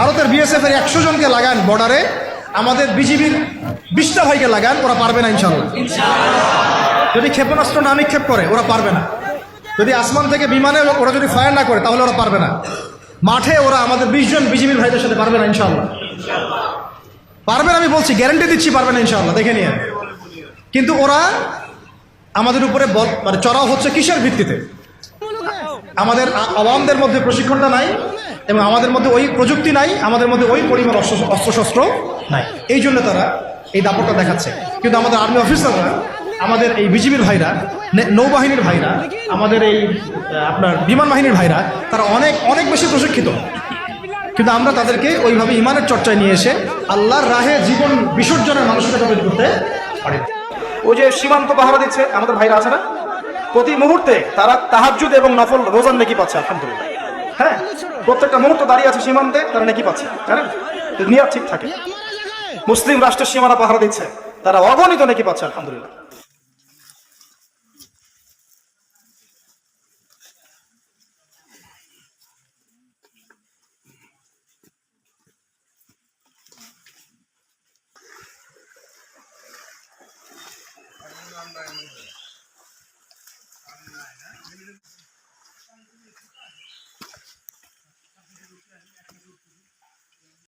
ভারতের বিএসএফ এর একশো জনকে লাগান বর্ডারে আমাদের বিজিবির বিশটা ভাইকে লাগান, ওরা পারবে না ইনশাল্লাহ যদি ক্ষেপণাস্ত্র না নিক্ষেপ করে, ওরা পারবে না। যদি আসমান থেকে বিমানে ওরা যদি ফায়ার না করে, তাহলে ওরা পারবে না। মাঠে ওরা আমাদের বিশ জন বিজিবির ভাইদের সাথে পারবে না ইনশাল্লাহ পারবেন আমি বলছি গ্যারান্টি দিচ্ছি পারবে না ইনশাল্লাহ দেখে নিয়ে। কিন্তু ওরা আমাদের উপরে মানে চড়াও হচ্ছে কিসের ভিত্তিতে? আমাদের আওয়ামদের মধ্যে প্রশিক্ষণটা নাই। এবং আমাদের মধ্যে ওই প্রযুক্তি নাই, আমাদের মধ্যে ওই পরিমাণ অস্ত্র অস্ত্রশস্ত্র নাই। এই জন্য তারা এই দাপটটা দেখাচ্ছে। কিন্তু আমাদের আর্মি অফিসাররা আমাদের এই বিজিবির ভাইরা নৌবাহিনীর ভাইরা, আমাদের এই আপনার বিমান বাহিনীর ভাইরা, তারা অনেক অনেক বেশি প্রশিক্ষিত। কিন্তু আমরা তাদেরকে ওইভাবে ইমানের চর্চায় নিয়ে এসে আল্লাহর রাহে জীবন বিসর্জনের মানসিকতা তৈরি করতে পারি ওই যে সীমান্ত পাহারা দিচ্ছে, আমাদের ভাইরা আছে না? প্রতি মুহূর্তে তারা তাহাজ্জুদ এবং নফল রোজান নাকি পাচ্ছে, আলহামদুলিল্লাহ। হ্যাঁ প্রত্যেকটা মুহূর্ত দাঁড়িয়ে আছে সীমান্তে, তারা নাকি পাচ্ছে জানেন দুনিয়া ঠিক থাকে মুসলিম রাষ্ট্রের সীমানা পাহারা দিচ্ছে, তারা অগণিত নাকি পাচ্ছে, আলহামদুলিল্লাহ